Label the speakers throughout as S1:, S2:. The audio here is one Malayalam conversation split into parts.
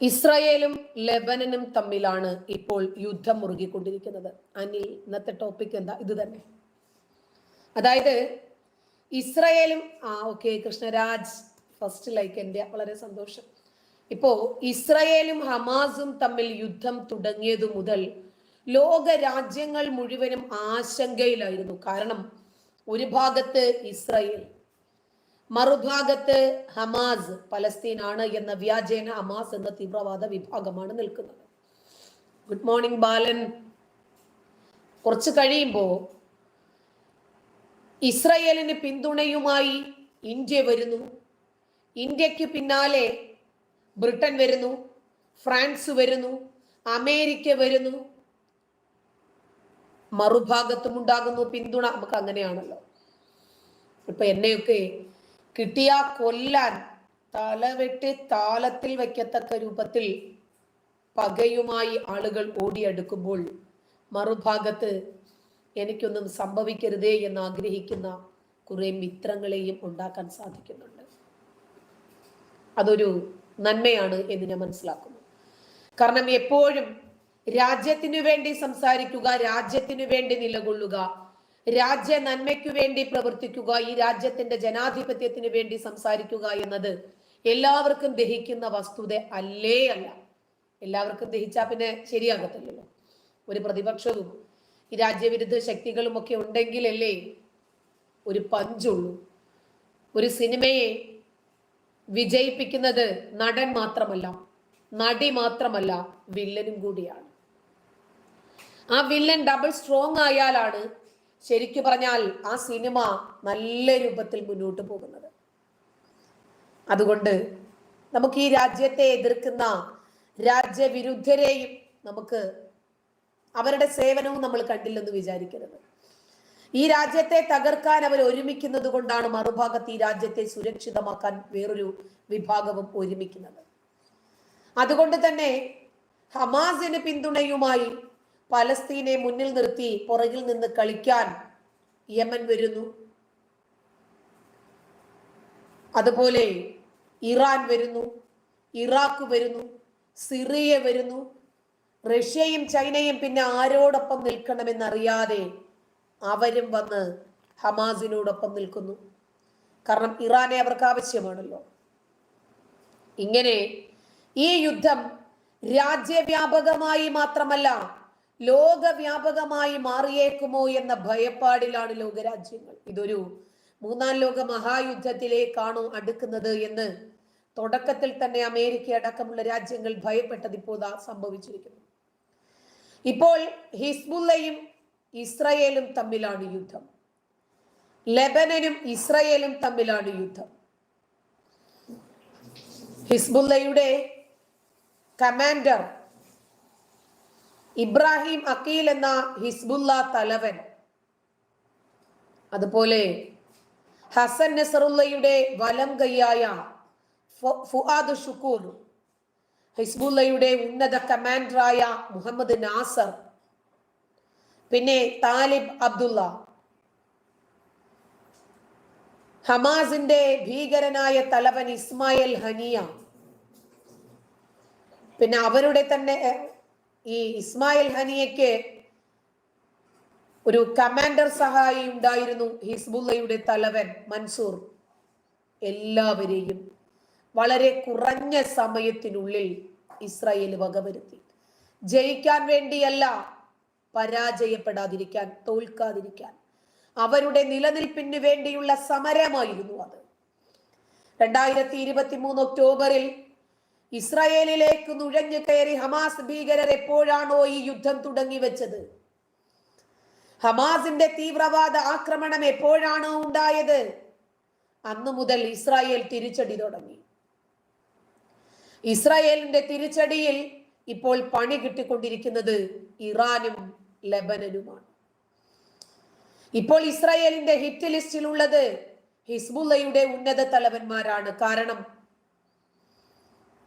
S1: ഇസ്രായേലും ലെബനനും തമ്മിലാണ് ഇപ്പോൾ യുദ്ധം മുറുകിക്കൊണ്ടിരിക്കുന്നത്. അനിൽ ഇന്നത്തെ ടോപ്പിക് എന്താ? ഇത് തന്നെ. അതായത് ഇസ്രായേലും ആ ഓക്കെ കൃഷ്ണരാജ് ഫസ്റ്റ് ലൈക്ക് എന്റെ വളരെ സന്തോഷം. ഇപ്പോ ഇസ്രായേലും ഹമാസും തമ്മിൽ യുദ്ധം തുടങ്ങിയതു മുതൽ ലോക രാജ്യങ്ങൾ മുഴുവനും ആശങ്കയിലായിരുന്നു. കാരണം ഒരു ഭാഗത്ത് ഇസ്രായേൽ മറുഭാഗത്ത് ഹമാസ് പലസ്തീനാണ് എന്ന വ്യാജേന ഹമാസ് എന്ന തീവ്രവാദ വിഭാഗമാണ് നിൽക്കുന്നത്. Good morning Balan. കുറച്ച് കഴിയുമ്പോൾ ഇസ്രയേലിന് പിന്തുണയുമായി ഇന്ത്യ വരുന്നു. ഇന്ത്യയ്ക്ക് പിന്നാലെ ബ്രിട്ടൻ വരുന്നു ഫ്രാൻസ് വരുന്നു അമേരിക്ക വരുന്നു. മറുഭാഗത്തും ഉണ്ടാകുന്നു പിന്തുണ നമുക്ക് അങ്ങനെയാണല്ലോ ഇപ്പൊ എന്നെയൊക്കെ കിട്ടിയാ കൊല്ലാൻ തലവെട്ടി താളത്തിൽ വയ്ക്കത്തക്ക രൂപത്തിൽ പകയുമായി ആളുകൾ ഓടിയെടുക്കുമ്പോൾ മറുഭാഗത്ത് എനിക്കൊന്നും സംഭവിക്കരുതേ എന്ന് ആഗ്രഹിക്കുന്ന കുറെ മിത്രങ്ങളെയും ഉണ്ടാക്കാൻ സാധിക്കുന്നുണ്ട്. അതൊരു നന്മയാണ് എന്ന് ഞാൻ മനസ്സിലാക്കുന്നു. കാരണം എപ്പോഴും രാജ്യത്തിനു വേണ്ടി സംസാരിക്കുക രാജ്യത്തിനു വേണ്ടി നിലകൊള്ളുക രാജ്യ നന്മയ്ക്കു വേണ്ടി പ്രവർത്തിക്കുക ഈ രാജ്യത്തിന്റെ ജനാധിപത്യത്തിന് വേണ്ടി സംസാരിക്കുക എന്നത് എല്ലാവർക്കും ദഹിക്കുന്ന വസ്തുത അല്ലേ അല്ല. എല്ലാവർക്കും ദഹിച്ചാൽ പിന്നെ ശരിയാകത്തില്ലല്ലോ. ഒരു പ്രതിപക്ഷവും ഈ രാജ്യവിരുദ്ധ ശക്തികളും ഒക്കെ ഉണ്ടെങ്കിലല്ലേ ഒരു പഞ്ചുള്ളൂ. ഒരു സിനിമയെ വിജയിപ്പിക്കുന്നത് നടൻ മാത്രമല്ല നടി മാത്രമല്ല വില്ലനും കൂടിയാണ്. ആ വില്ലൻ ഡബിൾ സ്ട്രോങ് ആയാലാണ് ശരിക്കു പറഞ്ഞാൽ ആ സിനിമ നല്ല രൂപത്തിൽ മുന്നോട്ട് പോകുന്നത്. അതുകൊണ്ട് നമുക്ക് ഈ രാജ്യത്തെ എതിർക്കുന്ന രാജ്യവിരുദ്ധരെയും നമുക്ക് അവരുടെ സേവനവും നമ്മൾ കണ്ടില്ലെന്ന് വിചാരിക്കരുത്. ഈ രാജ്യത്തെ തകർക്കാൻ അവർ ഒരുമിക്കുന്നത് കൊണ്ടാണ് മറുഭാഗത്ത് ഈ രാജ്യത്തെ സുരക്ഷിതമാക്കാൻ വേറൊരു വിഭാഗവും ഒരുമിക്കുന്നത്. അതുകൊണ്ട് തന്നെ ഹമാസിന് പിന്തുണയുമായി പലസ്തീനെ മുന്നിൽ നിർത്തി പുറകിൽ നിന്ന് കളിക്കാൻ യമൻ വരുന്നു. അതുപോലെ ഇറാൻ വരുന്നു ഇറാഖ് വരുന്നു സിറിയ വരുന്നു. റഷ്യയും ചൈനയും പിന്നെ ആരോടൊപ്പം നിൽക്കണമെന്നറിയാതെ അവരും വന്ന് ഹമാസിനോടൊപ്പം നിൽക്കുന്നു. കാരണം ഇറാനെ അവർക്ക് ആവശ്യമാണല്ലോ. ഇങ്ങനെ ഈ യുദ്ധം രാജ്യവ്യാപകമായി മാത്രമല്ല ലോകവ്യാപകമായി മാറിയേക്കുമോ എന്ന ഭയപ്പാടിലാണ് ലോകരാജ്യങ്ങൾ. ഇതൊരു മൂന്നാം ലോക മഹായുദ്ധത്തിലേക്കാണോ അടുക്കുന്നത് എന്ന് തുടക്കത്തിൽ തന്നെ അമേരിക്ക അടക്കമുള്ള രാജ്യങ്ങൾ ഭയപ്പെട്ടത് ഇപ്പോൾ സംഭവിച്ചിരിക്കുന്നു. ഇപ്പോൾ ഹിസ്ബുല്ലയും ഇസ്രയേലും തമ്മിലാണ് യുദ്ധം. ലെബനനും ഇസ്രയേലും തമ്മിലാണ് യുദ്ധം. ഹിസ്ബുല്ലയുടെ കമാൻഡർ ഇബ്രാഹിം അക്കീൽ എന്ന ഹിസ്ബുല്ല തലവൻ. അതുപോലെ ഹസൻ നസറുല്ലയുടെ വലം കൈയായ ഫുആദ് ഷുക്കൂർ ഹിസ്ബുല്ലയുടെ ഉന്നത കമാൻഡറായ മുഹമ്മദ് നാസർ പിന്നെ താലിബ് അബ്ദുള്ള. ഹമാസിന്റെ ഭീകരനായ തലവൻ ഇസ്മായിൽ ഹനിയ. പിന്നെ അവരുടെ തന്നെ ഈ ഇസ്മായിൽ ഹനിയയ്ക്ക് ഒരു കമാൻഡർ സഹായി ഉണ്ടായിരുന്നു ഹിസ്ബുല്ലയുടെ തലവൻ മൻസൂർ. എല്ലാവരെയും വളരെ കുറഞ്ഞ സമയത്തിനുള്ളിൽ ഇസ്രായേൽ വകവരുത്തി. ജയിക്കാൻ വേണ്ടിയല്ല പരാജയപ്പെടാതിരിക്കാൻ തോൽക്കാതിരിക്കാൻ. അവരുടെ നിലനിൽപ്പിന് വേണ്ടിയുള്ള സമരമായിരുന്നു അത്. രണ്ടായിരത്തി ഇരുപത്തി മൂന്ന് ഒക്ടോബറിൽ ഇസ്രായേലിലേക്ക് നുഴഞ്ഞു കയറി ഹമാസ് ഭീകരർ എപ്പോഴാണോ ഈ യുദ്ധം തുടങ്ങി വെച്ചത്? ഹമാസിന്റെ തീവ്രവാദ ആക്രമണം എപ്പോഴാണോ ഉണ്ടായത്? അന്നു മുതൽ ഇസ്രായേൽ തിരിച്ചടി തുടങ്ങി. ഇസ്രായേലിന്റെ തിരിച്ചടിയിൽ ഇപ്പോൾ പണി കിട്ടിക്കൊണ്ടിരിക്കുന്നത് ഇറാനും ലബനനുമാണ്. ഇപ്പോൾ ഇസ്രായേലിന്റെ ഹിറ്റ് ലിസ്റ്റിലുള്ളത് ഹിസ്ബുല്ലയുടെ ഉന്നത തലവന്മാരാണ്. കാരണം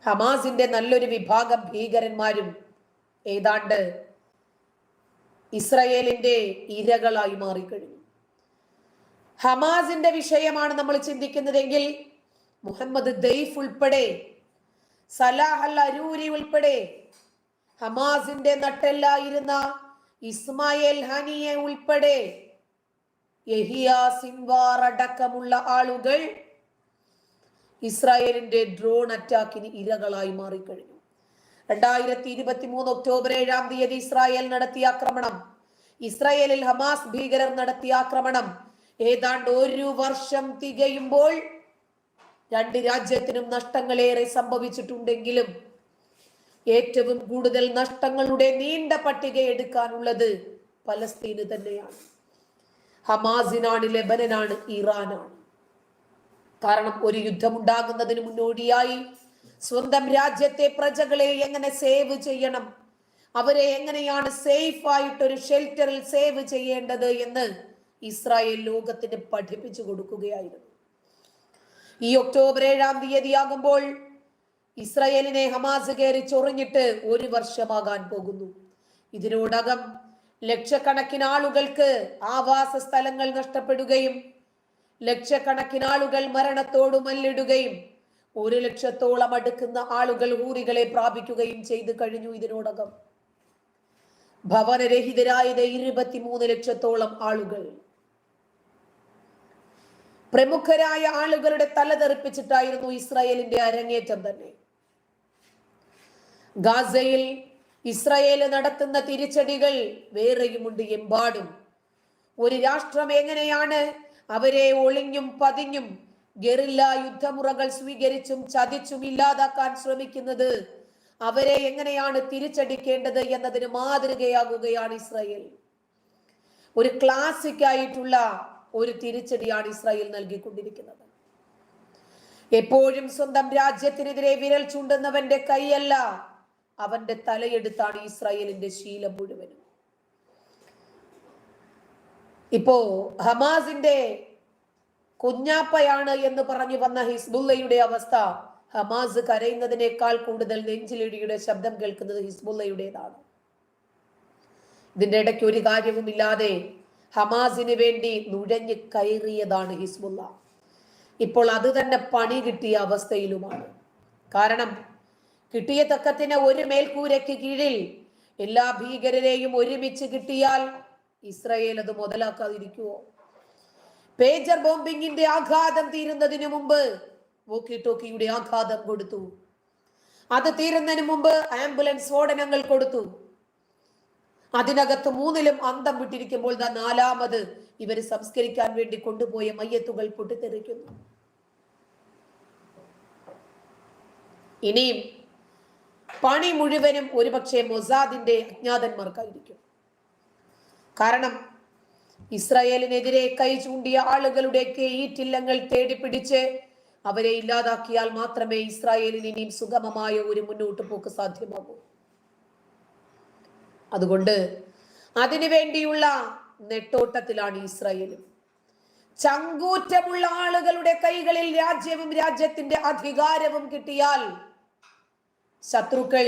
S1: ഹമാസിന്റെ നല്ലൊരു വിഭാഗം ഭീകരന്മാരും ഏതാണ്ട് ഇസ്രയേലിന്റെ ഇരകളായി മാറിക്കഴിഞ്ഞു. ഹമാസിന്റെ വിഷയമാണ് നമ്മൾ ചിന്തിക്കുന്നതെങ്കിൽ മുഹമ്മദ് ദൈഫ് ഉൾപ്പെടെ സലാഹ് അൽ അരൂരി ഉൾപ്പെടെ ഹമാസിന്റെ നട്ടെല്ലായിരുന്ന ഇസ്മായേൽ ഹനിയെ ഉൾപ്പെടെ സിൻവാർ അടക്കമുള്ള ആളുകൾ ഇസ്രായേലിന്റെ ഡ്രോൺ അറ്റാക്കിന് ഇരകളായി മാറിക്കഴിഞ്ഞു. രണ്ടായിരത്തി ഇരുപത്തി മൂന്ന് ഒക്ടോബർ ഏഴാം തീയതി ഇസ്രായേൽ നടത്തിയ ആക്രമണം. ഇസ്രായേലിൽ ഹമാസ് ഭീകരർ നടത്തിയ ആക്രമണം. ഏതാണ്ട് ഒരു വർഷം തികയുമ്പോൾ രണ്ട് രാജ്യത്തിനും നഷ്ടങ്ങളേറെ സംഭവിച്ചിട്ടുണ്ടെങ്കിലും ഏറ്റവും കൂടുതൽ നഷ്ടങ്ങളുടെ നീണ്ട പട്ടിക എടുക്കാനുള്ളത് പലസ്തീന് തന്നെയാണ്. ഹമാസിനാണ് ലെബനനാണ് ഇറാനാണ്. കാരണം ഒരു യുദ്ധമുണ്ടാകുന്നതിന് മുന്നോടിയായി സ്വന്തം രാജ്യത്തെ പ്രജകളെ എങ്ങനെ സേവ് ചെയ്യണം? അവരെ എങ്ങനെയാണ് സേഫ് ആയിട്ട് ഒരു ഷെൽറ്ററിൽ സേവ് ചെയ്യേണ്ടത് എന്ന് ഇസ്രായേൽ ലോകത്തിന് പഠിപ്പിച്ചു കൊടുക്കുകയായിരുന്നു. ഈ ഒക്ടോബർ ഏഴാം തീയതി ആകുമ്പോൾ ഇസ്രായേലിനെ ഹമാസ് കയറി ചൊറിഞ്ഞിട്ട് ഒരു വർഷമാകാൻ പോകുന്നു. ഇതിനോടകം ലക്ഷക്കണക്കിന് ആളുകൾക്ക് ആവാസ സ്ഥലങ്ങൾ നഷ്ടപ്പെടുകയും ലക്ഷക്കണക്കിന് ആളുകൾ മരണത്തോട് മല്ലിടുകയും ഒരു ലക്ഷത്തോളം അടുക്കുന്ന ആളുകൾ ഊരികളെ പ്രാപിക്കുകയും ചെയ്തു കഴിഞ്ഞു ഇതിനോടകം. ഭവനരഹിതരായത് ഇരുപത്തിമൂന്ന് ലക്ഷത്തോളം ആളുകൾ. പ്രമുഖരായ ആളുകളുടെ തലതെറിപ്പിച്ചിട്ടായിരുന്നു ഇസ്രായേലിന്റെ അരങ്ങേറ്റം തന്നെ. ഗാസയിൽ ഇസ്രായേൽ നടത്തുന്ന തിരിച്ചടികൾ വേറെയുമുണ്ട് എമ്പാടും. ഒരു രാഷ്ട്രം എങ്ങനെയാണ് അവരെ ഒളിഞ്ഞും പതിഞ്ഞും ഗറില്ല യുദ്ധമുറകൾ സ്വീകരിച്ചും ചതിച്ചും ഇല്ലാതാക്കാൻ ശ്രമിക്കുന്നത് അവരെ എങ്ങനെയാണ് തിരിച്ചടിക്കേണ്ടത് എന്നതിന് മാതൃകയാകുകയാണ് ഇസ്രായേൽ. ഒരു ക്ലാസിക് ആയിട്ടുള്ള ഒരു തിരിച്ചടിയാണ് ഇസ്രായേൽ നൽകിക്കൊണ്ടിരിക്കുന്നത്. എപ്പോഴും സ്വന്തം രാജ്യത്തിനെതിരെ വിരൽ ചൂണ്ടുന്നവന്റെ കൈയല്ല അവന്റെ തലയെടുത്താണ് ഇസ്രായേലിന്റെ ശീലം മുഴുവനും. ഇപ്പോ ഹമാസിന്റെ കുഞ്ഞാപ്പയാണ് എന്ന് പറഞ്ഞു വന്ന ഹിസ്ബുല്ലയുടെ അവസ്ഥ ഹമാസ് കരയുന്നതിനേക്കാൾ കൂടുതൽ നെഞ്ചിലിടിയുടെ ശബ്ദം കേൾക്കുന്നത് ഹിസ്ബുല്ലയുടേതാണ് ഇതിന്റെ ഇടയ്ക്ക് ഒരു കാര്യവുമില്ലാതെ ഹമാസിന് വേണ്ടി നുഴഞ്ഞു കയറിയതാണ് ഹിസ്ബുല്ല ഇപ്പോൾ അത് തന്നെ പണി കിട്ടിയ അവസ്ഥയിലുമാണ്. കാരണം കിട്ടിയ തക്കത്തിന് ഒരു മേൽക്കൂരയ്ക്ക് കീഴിൽ എല്ലാ ഭീകരരെയും ഒരുമിച്ച് കിട്ടിയാൽ ഇസ്രയേൽ അത് മുതലാക്കാതിരിക്കുവോ? പേജർ ബോംബിങ്ങിന്റെ ആഘാതം തീരുന്നതിന് മുമ്പ് വോക്കി ടോക്കിയുടെ ആഘാതം കൊടുത്തു. അത് തീരുന്നതിന് മുമ്പ് ആംബുലൻസ് സ്ഫോടനങ്ങൾ കൊടുത്തു. അതിനകത്ത് മൂന്നിലും അന്തം വിട്ടിരിക്കുമ്പോൾ ദാ നാലാമത് ഇവർ സംസ്കരിക്കാൻ വേണ്ടി കൊണ്ടുപോയ മയ്യത്തുകൾ പൊട്ടിത്തെറിക്കുന്നു. ഇനിയും പണി മുഴുവനും ഒരുപക്ഷെ മൊസാദിന്റെ അജ്ഞാതന്മാർക്കായിരിക്കും. കാരണം ഇസ്രായേലിനെതിരെ കൈ ചൂണ്ടിയ ആളുകളുടെയൊക്കെ ഈറ്റില്ലങ്ങൾ തേടിപ്പിടിച്ച് അവരെ ഇല്ലാതാക്കിയാൽ മാത്രമേ ഇസ്രായേലിന് ഇനിയും സുഗമമായ ഒരു മുന്നോട്ട് പോക്ക് സാധ്യമാകൂ. അതുകൊണ്ട് അതിനു വേണ്ടിയുള്ള നെട്ടോട്ടത്തിലാണ് ഇസ്രായേലും. ചങ്കൂറ്റമുള്ള ആളുകളുടെ കൈകളിൽ രാജ്യവും രാജ്യത്തിന്റെ അധികാരവും കിട്ടിയാൽ ശത്രുക്കൾ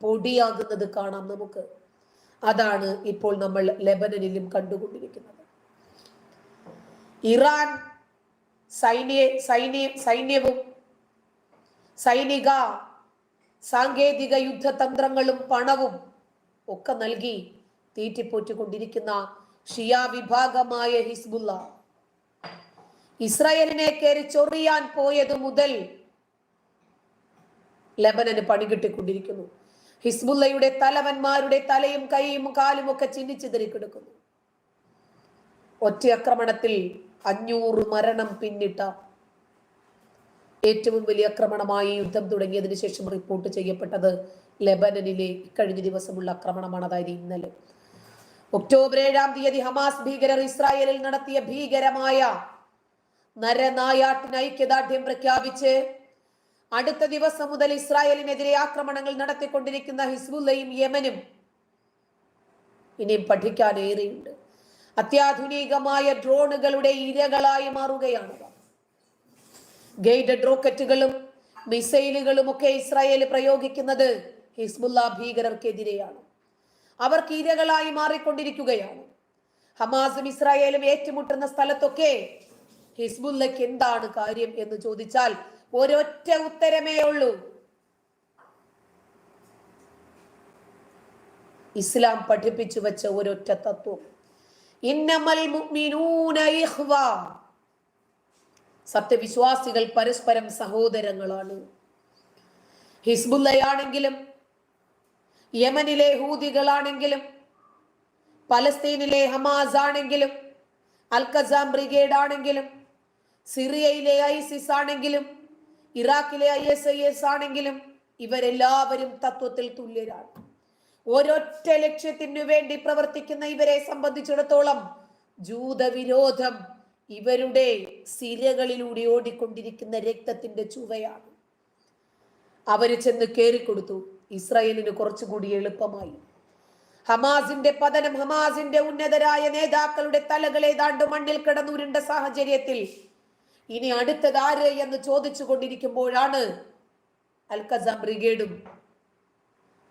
S1: പൊടിയാകുന്നത് കാണാം നമുക്ക്. അതാണ് ഇപ്പോൾ നമ്മൾ ലെബനനിലും കണ്ടുകൊണ്ടിരിക്കുന്നത്. ഇറാൻ സൈന്യ സൈന്യ സൈന്യവും സൈനിക സാങ്കേതിക യുദ്ധതന്ത്രങ്ങളും പണവും ഒക്കെ നൽകി തീറ്റിപ്പോറ്റിക്കൊണ്ടിരിക്കുന്ന ഷിയ വിഭാഗമായ ഹിസ്ബുല്ല ഇസ്രായേലിനെ കയറി ചൊറിയാൻ പോയത് മുതൽ ലബനന് പണി കിട്ടിക്കൊണ്ടിരിക്കുന്നു ഹിസ്ബുല്ലയുടെ തലവന്മാരുടെ തലയും കൈയും കാലും ഒക്കെ ചിന്നിച്ചിതറി കിടക്കുന്നു. ഒറ്റ ആക്രമണത്തിൽ അഞ്ഞൂറ് മരണം പിന്നിട്ട ഏറ്റവും വലിയ ആക്രമണമായി യുദ്ധം തുടങ്ങിയതിനു ശേഷം റിപ്പോർട്ട് ചെയ്യപ്പെട്ടത് ലെബനനിലെ കഴിഞ്ഞ ദിവസമുള്ള ആക്രമണമാണ്. അതായത് ഇന്നലെ ഒക്ടോബർ ഏഴാം തീയതി ഹമാസ് ഭീകരർ ഇസ്രായേലിൽ നടത്തിയ ഭീകരമായ നരനായാട്ടിന് ഐക്യദാർഢ്യം പ്രഖ്യാപിച്ച് അടുത്ത ദിവസം മുതൽ ഇസ്രായേലിനെതിരെ ആക്രമണങ്ങൾ നടത്തിക്കൊണ്ടിരിക്കുന്ന ഹിസ്ബുല്ലയും യമനും ഇനിയും പഠിക്കാനേറെയുണ്ട് അത്യാധുനികമായ ഡ്രോണുകളുടെ ഇരകളായി മാറുകയാണ് ഗൈഡഡ് റോക്കറ്റുകളും മിസൈലുകളും ഒക്കെ ഇസ്രായേൽ പ്രയോഗിക്കുന്നത് ഹിസ്ബുല്ല ഭീകരർക്കെതിരെയാണ്. അവർക്ക് ഇരകളായി മാറിക്കൊണ്ടിരിക്കുകയാണ്. ഹമാസും ഇസ്രായേലും ഏറ്റുമുട്ടുന്ന സ്ഥലത്തൊക്കെ ഹിസ്ബുല്ലയ്ക്ക് എന്താണ് കാര്യം എന്ന് ചോദിച്ചാൽ ഒരൊറ്റ ഉത്തരമേ ഉള്ളൂ. ഇസ്ലാം പഠിപ്പിച്ചു വെച്ച ഒരൊറ്റ തത്വം. ഇന്നമൽ സത്യവിശ്വാസികൾ പരസ്പരം സഹോദരങ്ങളാണ്. ഹിസ്ബുല്ലയാണെങ്കിലും യമനിലെ ഹൂദികളാണെങ്കിലും പലസ്തീനിലെ ഹമാസ് ആണെങ്കിലും അൽഖസാം ബ്രിഗേഡ് ആണെങ്കിലും സിറിയയിലെ ഐസിസ് ആണെങ്കിലും ഇറാഖിലെ ഐ എസ് ഐ എസ് ആണെങ്കിലും ഇവരെല്ലാവരും തത്വത്തിൽ തുല്യരാണ്. ഒരൊറ്റ ലക്ഷ്യത്തിനു വേണ്ടി പ്രവർത്തിക്കുന്ന ഇവരെ സംബന്ധിച്ചിടത്തോളം ജൂതവിരോധം ഇവരുടെ സിരകളിലൂടെ ഓടിക്കൊണ്ടിരിക്കുന്ന രക്തത്തിന്റെ ചുവയാണ്. അവർ ചെന്ന് കേറിക്കൊടുത്തു. ഇസ്രായേലിന് കുറച്ചുകൂടി എളുപ്പമായി. ഹമാസിന്റെ പതനം ഹമാസിന്റെ ഉന്നതരായ നേതാക്കളുടെ തലകൾ ഏതാണ്ട് മണ്ണിൽ കിടന്നുരുണ്ട സാഹചര്യത്തിൽ ഇനി അടുത്തത് ആര് എന്ന് ചോദിച്ചു കൊണ്ടിരിക്കുമ്പോഴാണ് അൽക്കസാം ബ്രിഗേഡും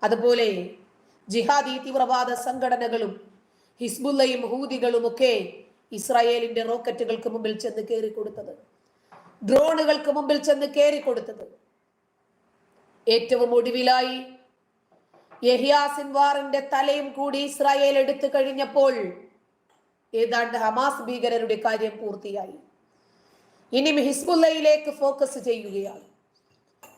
S1: അതുപോലെ ജിഹാദി തീവ്രവാദ സംഘടനകളും ഹിസ്ബുല്ലയും ഹൂദികളും ഒക്കെ ഇസ്രായേലിന്റെ റോക്കറ്റുകൾക്ക് മുമ്പിൽ ചെന്ന് കയറി കൊടുത്തത് ഡ്രോണുകൾക്ക് മുമ്പിൽ ചെന്ന് കയറി കൊടുത്തത് ഏറ്റവും ഒടുവിലായി യഹിയാ സിൻവാറിന്റെ തലയും കൂടി ഇസ്രായേൽ എടുത്തു കഴിഞ്ഞപ്പോൾ ഏതാണ്ട് ഹമാസ് ഭീകരരുടെ കാര്യം പൂർത്തിയായി. ഇനി ഹിസ്ബുല്ലയിലേക്ക് ഫോക്കസ് ചെയ്യുകയാണ്.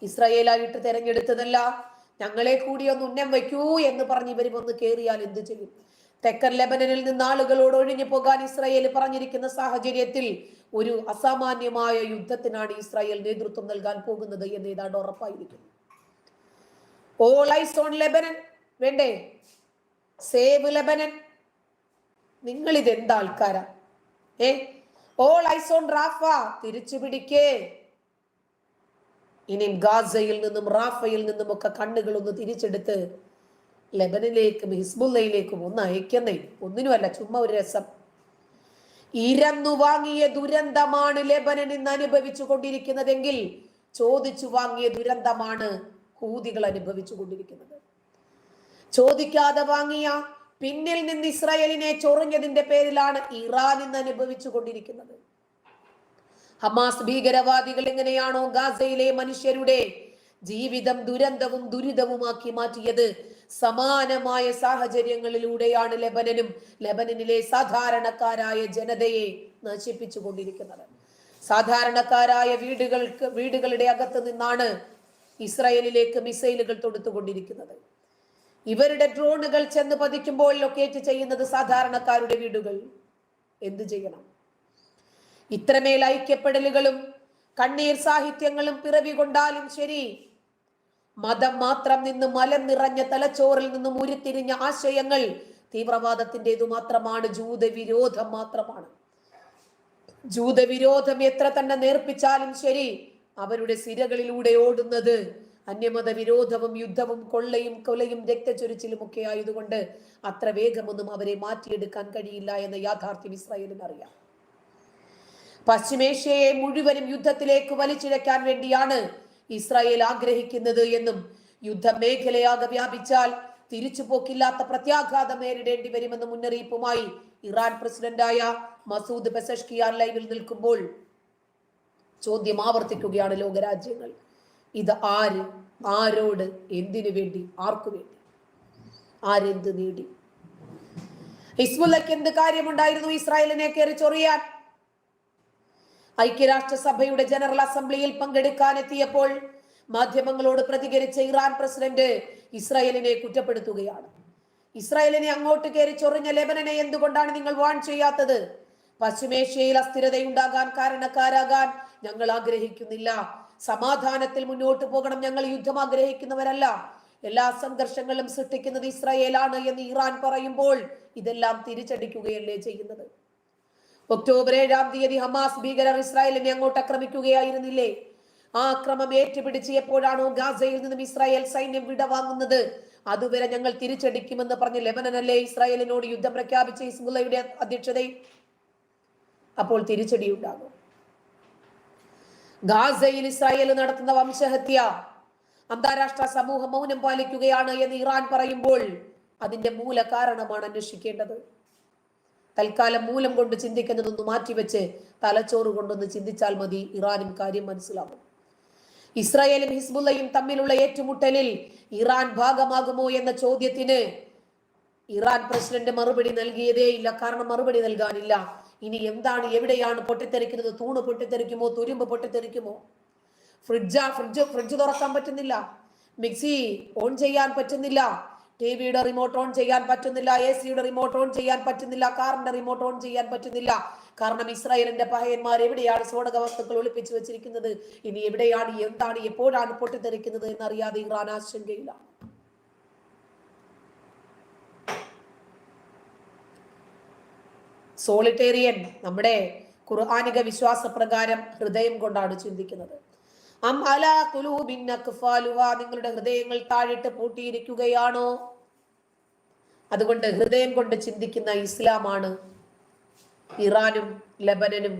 S1: ഇസ്രായേലായിട്ട് തെരഞ്ഞെടുത്തതല്ല ഞങ്ങളെ കൂടി ഒന്ന് ഉന്നം വയ്ക്കൂ എന്ന് പറഞ്ഞ് ഇവർ ഒന്ന് കയറിയാൽ എന്ത് ചെയ്യും? തെക്കൻ ലെബനനിൽ നിന്ന് ആളുകളോട് ഒഴിഞ്ഞു പോകാൻ ഇസ്രായേൽ പറഞ്ഞിരിക്കുന്ന സാഹചര്യത്തിൽ ഒരു അസാമാന്യമായ യുദ്ധത്തിനാണ് ഇസ്രായേൽ നേതൃത്വം നൽകാൻ പോകുന്നത് എന്ന് ഏതാണ്ട് ഉറപ്പായിരിക്കുന്നു. All eyes on Lebanon. വേണ്ടേ? Save Lebanon. എന്താ ആൾക്കാരാ? ഏ? ഓൾ ഐസോൺ റാഫ തിരിച്ചു പിടിക്കേ. ഇനിയും ഗാസയിൽ നിന്നും റാഫയിൽ നിന്നും ഒക്കെ കണ്ണുകളൊന്ന് തിരിച്ചെടുത്ത് ലബനിലേക്കും ഹിസ്ബുല്ലയിലേക്കും ഒന്ന് അയക്കുന്നേ. ഒന്നിനുമല്ല ചുമ്മാ ഒരു രസം. ഇരന്നു വാങ്ങിയ ദുരന്തമാണ് ലെബനൻ അനുഭവിച്ചു കൊണ്ടിരിക്കുന്നതെങ്കിൽ ചോദിച്ചു വാങ്ങിയ ദുരന്തമാണ് ഹൂതികൾ അനുഭവിച്ചു കൊണ്ടിരിക്കുന്നത്. ചോദിക്കാതെ വാങ്ങിയ പിന്നിൽ നിന്ന് ഇസ്രായേലിനെ ചൊറിഞ്ഞതിന്റെ പേരിലാണ് ഇറാൻ ഇന്ന് അനുഭവിച്ചു കൊണ്ടിരിക്കുന്നത്. ഹമാസ് ഭീകരവാദികൾ എങ്ങനെയാണോ ഗാസയിലെ മനുഷ്യരുടെ ജീവിതം ദുരന്തവും ദുരിതവുമാക്കി മാറ്റിയത്? സമാനമായ സാഹചര്യങ്ങളിലൂടെയാണ് ലബനനും ലബനനിലെ സാധാരണക്കാരായ ജനതയെ നശിപ്പിച്ചു കൊണ്ടിരിക്കുന്നത് സാധാരണക്കാരായ വീടുകൾക്ക് വീടുകളുടെ അകത്ത് നിന്നാണ് ഇസ്രായേലിലേക്ക് മിസൈലുകൾ തൊടുത്തുകൊണ്ടിരിക്കുന്നത്. ഇവരുടെ ഡ്രോണുകൾ ചെന്ന് പതിക്കുമ്പോൾ ലൊക്കേറ്റ് ചെയ്യുന്നത് സാധാരണക്കാരുടെ വീടുകൾ. എന്തു ചെയ്യണം? ഇത്രമേൽ ഐക്യപ്പെടലുകളും കണ്ണീർ സാഹിത്യങ്ങളും പിറവി കൊണ്ടാലും ശരി. മതം മാത്രം നിന്ന് മലം നിറഞ്ഞ തലച്ചോറിൽ നിന്നും ഉരുത്തിരിഞ്ഞ ആശയങ്ങൾ തീവ്രവാദത്തിന്റെതു മാത്രമാണ് ജൂതവിരോധം മാത്രമാണ്. ജൂതവിരോധം എത്ര തന്നെ നേർപ്പിച്ചാലും ശരി അവരുടെ സിരകളിലൂടെ ഓടുന്നത് അന്യമത വിരോധവും യുദ്ധവും കൊള്ളയും കൊലയും രക്തചൊരിച്ചിലും ഒക്കെ ആയതുകൊണ്ട് അത്ര വേഗമൊന്നും അവരെ മാറ്റിയെടുക്കാൻ കഴിയില്ല എന്ന യാഥാർത്ഥ്യം ഇസ്രായേലിന് അറിയാം. പശ്ചിമേഷ്യയെ മുഴുവനും യുദ്ധത്തിലേക്ക് വലിച്ചിഴക്കാൻ വേണ്ടിയാണ് ഇസ്രായേൽ ആഗ്രഹിക്കുന്നത് എന്നും യുദ്ധമേഖലയാകെ വ്യാപിച്ചാൽ തിരിച്ചുപോക്കില്ലാത്ത പ്രത്യാഘാതം നേരിടേണ്ടി വരുമെന്ന മുന്നറിയിപ്പുമായി ഇറാൻ പ്രസിഡന്റായ മസൂദ് പെസഷ്കിയാൻ ലൈവിൽ നിൽക്കുമ്പോൾ ചോദ്യം ആവർത്തിക്കുകയാണ് ലോകരാജ്യങ്ങൾ. ഇത് ആര്? ആരോട്? എന്തിനു വേണ്ടി? ആർക്കു വേണ്ടി? ആരെന്ത് നേടി? ഹിസ്ബുല്ലക്ക് എന്ത് കാര്യമുണ്ടായിരുന്നു ഇസ്രായേലിനെ കയറി ചൊറിയാൻ? ഐക്യരാഷ്ട്രസഭയുടെ ജനറൽ അസംബ്ലിയിൽ പങ്കെടുക്കാൻ എത്തിയപ്പോൾ മാധ്യമങ്ങളോട് പ്രതികരിച്ച ഇറാൻ പ്രസിഡന്റ് ഇസ്രായേലിനെ കുറ്റപ്പെടുത്തുകയാണ്. ഇസ്രായേലിനെ അങ്ങോട്ട് കയറി ചൊറിഞ്ഞ ലെബനനെ എന്തുകൊണ്ടാണ് നിങ്ങൾ വാൺ ചെയ്യാത്തത്? പശ്ചിമേഷ്യയിൽ അസ്ഥിരതയുണ്ടാകാൻ കാരണക്കാരാകാൻ ഞങ്ങൾ ആഗ്രഹിക്കുന്നില്ല. സമാധാനത്തിൽ മുന്നോട്ട് പോകണം ഞങ്ങൾ യുദ്ധം ആഗ്രഹിക്കുന്നവരല്ല. എല്ലാ സംഘർഷങ്ങളും സൃഷ്ടിക്കുന്നത് ഇസ്രായേലാണ് എന്ന് ഇറാൻ പറയുമ്പോൾ ഇതെല്ലാം തിരിച്ചടിക്കുകയല്ലേ ചെയ്യുന്നത്? ഒക്ടോബർ ഏഴാം തീയതി ഹമാസ് ഭീകരർ ഇസ്രായേലിനെ അങ്ങോട്ട് ആക്രമിക്കുകയായിരുന്നില്ലേ? ആ അക്രമം ഏറ്റുപിടിച്ച് എപ്പോഴാണോ ഗാസയിൽ നിന്നും ഇസ്രായേൽ സൈന്യം വിടവാങ്ങുന്നത്? അതുവരെ ഞങ്ങൾ തിരിച്ചടിക്കുമെന്ന് പറഞ്ഞ് ലെബനനല്ലേ ഇസ്രായേലിനോട് യുദ്ധം പ്രഖ്യാപിച്ച ഇസ്മുല്ലയുടെ അധ്യക്ഷതയിൽ? അപ്പോൾ തിരിച്ചടി ഉണ്ടാകും ഗാസയിൽ ഇസ്രായേൽ നടത്തുന്ന വംശഹത്യ. അന്താരാഷ്ട്ര സമൂഹം മൗനം പാലിക്കുകയാണ് എന്ന് ഇറാൻ പറയുമ്പോൾ അതിന്റെ മൂല കാരണമാണ് അന്വേഷിക്കേണ്ടത്. തൽക്കാലം മൂലം കൊണ്ട് ചിന്തിക്കുന്നതൊന്ന് മാറ്റിവെച്ച് തലച്ചോറ് കൊണ്ടൊന്ന് ചിന്തിച്ചാൽ മതി ഇറാനും കാര്യം മനസ്സിലാവും. ഇസ്രായേലും ഹിസ്ബുല്ലയും തമ്മിലുള്ള ഏറ്റുമുട്ടലിൽ ഇറാൻ ഭാഗമാകുമോ എന്ന ചോദ്യത്തിന് ഇറാൻ പ്രസിഡന്റ് മറുപടി നൽകിയതേ ഇല്ല കാരണം മറുപടി നൽകാനില്ല. ഇനി എന്താണ് എവിടെയാണ് പൊട്ടിത്തെറിക്കുന്നത്? തൂണ് പൊട്ടിത്തെറിക്കുമോ? തുരുമ്പ് പൊട്ടിത്തെറിക്കുമോ? ഫ്രിഡ്ജ് ഫ്രിഡ്ജ് ഫ്രിഡ്ജ് തുറക്കാൻ പറ്റുന്നില്ല. മിക്സി ഓൺ ചെയ്യാൻ പറ്റുന്നില്ല. ടി വിയുടെ റിമോട്ട് ഓൺ ചെയ്യാൻ പറ്റുന്നില്ല. എ സിയുടെ റിമോട്ട് ഓൺ ചെയ്യാൻ പറ്റുന്നില്ല. കാറിന്റെ റിമോട്ട് ഓൺ ചെയ്യാൻ പറ്റുന്നില്ല. കാരണം ഇസ്രായേലിന്റെ പഹയന്മാർ എവിടെയാണ് സ്ഫോടക വസ്തുക്കൾ ഒളിപ്പിച്ചു വെച്ചിരിക്കുന്നത്? ഇനി എവിടെയാണ് എന്താണ് എപ്പോഴാണ് പൊട്ടിത്തെറിക്കുന്നത് എന്നറിയാതെ ഇറാൻ ആശങ്കയിലാണ്. സോളിറ്റേറിയൻ നമ്മുടെ ഖുർആാനിക വിശ്വാസ പ്രകാരം ഹൃദയം കൊണ്ടാണ് ചിന്തിക്കുന്നത്. അം നിങ്ങളുടെ ഹൃദയങ്ങൾ താഴിട്ട് പൂട്ടിയിരിക്കുകയാണോ? അതുകൊണ്ട് ഹൃദയം കൊണ്ട് ചിന്തിക്കുന്ന ഇസ്ലാമാണ് ഇറാനും ലബനനും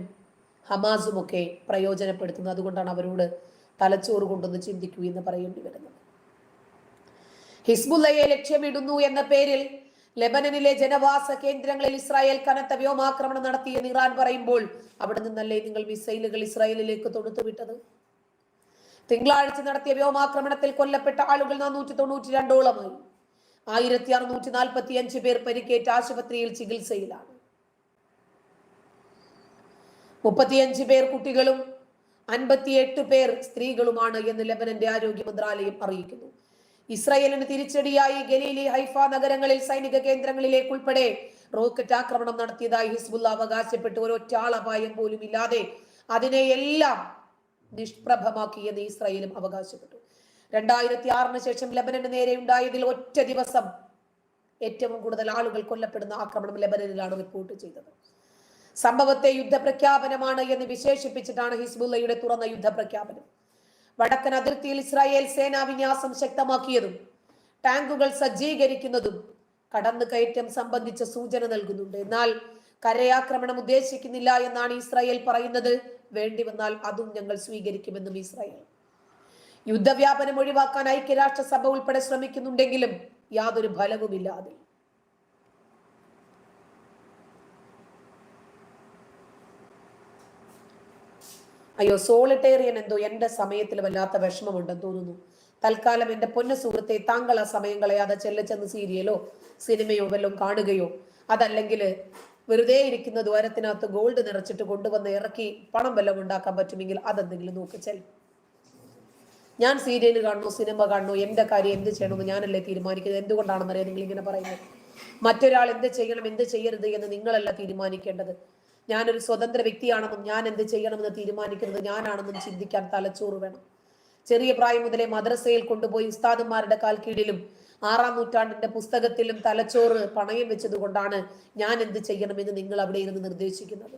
S1: ഹമാസും ഒക്കെ പ്രയോജനപ്പെടുത്തുന്നത്. അതുകൊണ്ടാണ് അവരോട് തലച്ചോറ് കൊണ്ടൊന്ന് ചിന്തിക്കൂ എന്ന് പറയേണ്ടി വരുന്നത്. ഹിസ്ബുല്ലയെ ലക്ഷ്യമിടുന്നു എന്ന പേരിൽ ലെബനനിലെ ജനവാസ കേന്ദ്രങ്ങളിൽ ഇസ്രായേൽ കനത്ത വ്യോമാക്രമണം നടത്തിയെന്ന് ഇറാൻ പറയുമ്പോൾ അവിടെ നിന്നല്ലേ നിങ്ങൾ മിസൈലുകൾ ഇസ്രായേലിലേക്ക് തൊടുത്തുവിട്ടത്? തിങ്കളാഴ്ച നടത്തിയ വ്യോമാക്രമണത്തിൽ കൊല്ലപ്പെട്ട ആളുകൾ നാനൂറ്റി തൊണ്ണൂറ്റി രണ്ടോളമായി ആയിരത്തി അറുന്നൂറ്റി നാൽപ്പത്തി അഞ്ച് പേർ പരിക്കേറ്റ് ആശുപത്രിയിൽ ചികിത്സയിലാണ്. മുപ്പത്തിയഞ്ച് പേർ കുട്ടികളും അൻപത്തിയെട്ട് പേർ സ്ത്രീകളുമാണ് എന്ന് ലബനന്റെ ആരോഗ്യ മന്ത്രാലയം അറിയിക്കുന്നു. ഇസ്രായേലിന് തിരിച്ചടിയായി ഗലീലി ഹൈഫ നഗരങ്ങളിൽ സൈനിക കേന്ദ്രങ്ങളിലേക്ക് ഉൾപ്പെടെ റോക്കറ്റ് ആക്രമണം നടത്തിയതായി ഹിസ്ബുല്ല അവകാശപ്പെട്ടു ഒരൊറ്റ ആളപായം പോലും ഇല്ലാതെ അതിനെ എല്ലാം നിഷ്പ്രഭമാക്കിയെന്ന് ഇസ്രായേലും അവകാശപ്പെട്ടു. രണ്ടായിരത്തി ആറിന് ശേഷം ലബനന് നേരെ ഉണ്ടായതിൽ ഒറ്റ ദിവസം ഏറ്റവും കൂടുതൽ ആളുകൾ കൊല്ലപ്പെടുന്ന ആക്രമണം ലബനനിലാണ് റിപ്പോർട്ട് ചെയ്തത്. സംഭവത്തെ യുദ്ധപ്രഖ്യാപനമാണ് എന്ന് വിശേഷിപ്പിച്ചിട്ടാണ് ഹിസ്ബുല്ലയുടെ തുറന്ന യുദ്ധപ്രഖ്യാപനം. വടക്കൻ അതിർത്തിയിൽ ഇസ്രായേൽ സേനാ വിന്യാസം ശക്തമാക്കിയതും ടാങ്കുകൾ സജ്ജീകരിക്കുന്നതും കടന്നു കയറ്റം സംബന്ധിച്ച സൂചന നൽകുന്നുണ്ട്. എന്നാൽ കരയാക്രമണം ഉദ്ദേശിക്കുന്നില്ല എന്നാണ് ഇസ്രായേൽ പറയുന്നത്. വേണ്ടി വന്നാൽ അതും ഞങ്ങൾ സ്വീകരിക്കുമെന്നും ഇസ്രായേൽ. യുദ്ധവ്യാപനം ഒഴിവാക്കാൻ ഐക്യരാഷ്ട്രസഭ ഉൾപ്പെടെ ശ്രമിക്കുന്നുണ്ടെങ്കിലും യാതൊരു ഫലവുമില്ലാതെ അയ്യോ സോളിറ്റേറിയൻ എന്തോ എന്റെ സമയത്തിൽ വല്ലാത്ത വിഷമമുണ്ടെന്ന് തോന്നുന്നു. തൽക്കാലം എന്റെ പൊന്ന സുഹൃത്തെ താങ്കൾ ആ സമയം കളയാതെ ചെല്ലച്ചെന്ന് സീരിയലോ സിനിമയോ വല്ലതും കാണുകയോ അതല്ലെങ്കിൽ വെറുതെ ഇരിക്കുന്ന ദ്വാരത്തിനകത്ത് ഗോൾഡ് നിറച്ചിട്ട് കൊണ്ടുവന്ന് ഇറക്കി പണം വല്ലതും ഉണ്ടാക്കാൻ പറ്റുമെങ്കിൽ അതെന്തെങ്കിലും നോക്കി ചെല്ല ഞാൻ സീരിയൽ കാണുന്നു സിനിമ കാണുന്നു എന്റെ കാര്യം എന്ത് ചെയ്യണമെന്ന് ഞാനല്ലേ തീരുമാനിക്കുന്നത്? എന്തുകൊണ്ടാണെന്നറിയാം നിങ്ങൾ ഇങ്ങനെ പറയുന്നത്? മറ്റൊരാൾ എന്ത് ചെയ്യണം എന്ത് ചെയ്യരുത് എന്ന് നിങ്ങളല്ല തീരുമാനിക്കേണ്ടത്? ഞാനൊരു സ്വതന്ത്ര വ്യക്തിയാണെന്നും ഞാൻ എന്ത് ചെയ്യണമെന്ന് തീരുമാനിക്കുന്നത് ഞാനാണെന്നും ചിന്തിക്കാൻ തലച്ചോറ് വേണം. ചെറിയ പ്രായം മുതലേ മദ്രസയിൽ കൊണ്ടുപോയി ഉസ്താദന്മാരുടെ കാൽ കീഴിലും ആറാം നൂറ്റാണ്ടിന്റെ പുസ്തകത്തിലും തലച്ചോറ് പണയം വെച്ചത് കൊണ്ടാണ് ഞാൻ എന്ത് ചെയ്യണമെന്ന് നിങ്ങൾ അവിടെ ഇരുന്ന് നിർദ്ദേശിക്കുന്നത്.